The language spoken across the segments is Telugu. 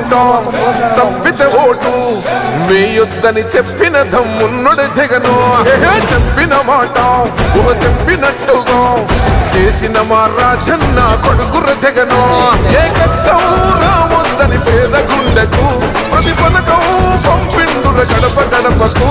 పెద్దాయనా తప్పితే ఓటు. వేయొద్దని చెప్పిన దమ్మున్నడు జగను. చెప్పిన మాట ఊహ చెప్పినట్టుగా. చేసిన మా రాజన్న కొడుకుర జగను. ఏ కష్టం రావద్దని పేద గుండెకు ప్రతి పథకం పంపిండుర గడప గడపకు.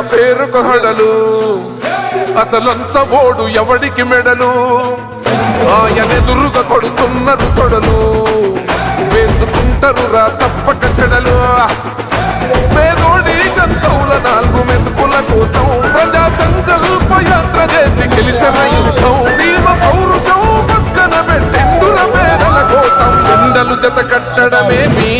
పేరుకు హడలు. అసలంచబోడు ఎవడికి మెడలు? ఆయనెదురుగా కొడుతున్నారు తొడలు. వేసుకుంటారు రా తప్పక చెడలు. పేదోడి కంచౌల నాలుగు మెతుకుల కోసం ప్రజా సంకల్ప యాత్ర చేసి గెలిచిన యుద్ధం సీమ పౌరుషం పక్కన పెట్టిండుల పేదల కోసం. జెండలు జత కట్టడమే మీ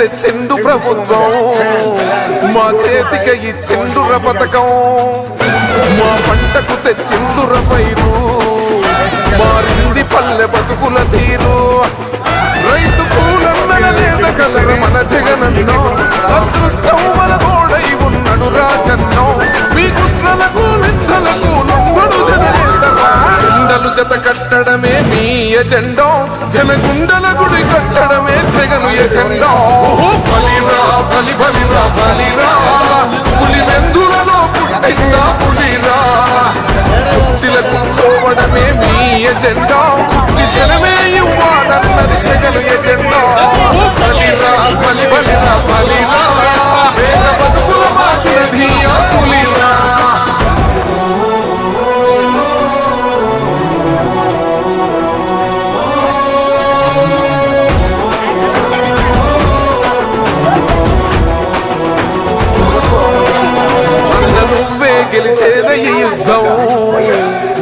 తెచ్చిండు ప్రభుత్వం. మా చేతికి ఇచ్చిండుర పథకం. మా పంటకు తెచ్చిండుర పైరు. మారింది పల్లె బతుకుల తీరు. రైతు పూలన్నగనేద కలర మన జగనన్నో. అదృష్టం మన గోడై ఉన్నడు రాజన్నో. మీ కుట్రలకు నిందలకు లొంగడు జననేతరా జెండలు జత కట్టడమే మీ ఎజెండో. జనగుండల పుట్టిందా పులిరా కుర్చీల మీ ఎజెండా. కుర్చీ జనమే ఇవ్వాలన్నది చెగలు ఎజెండా.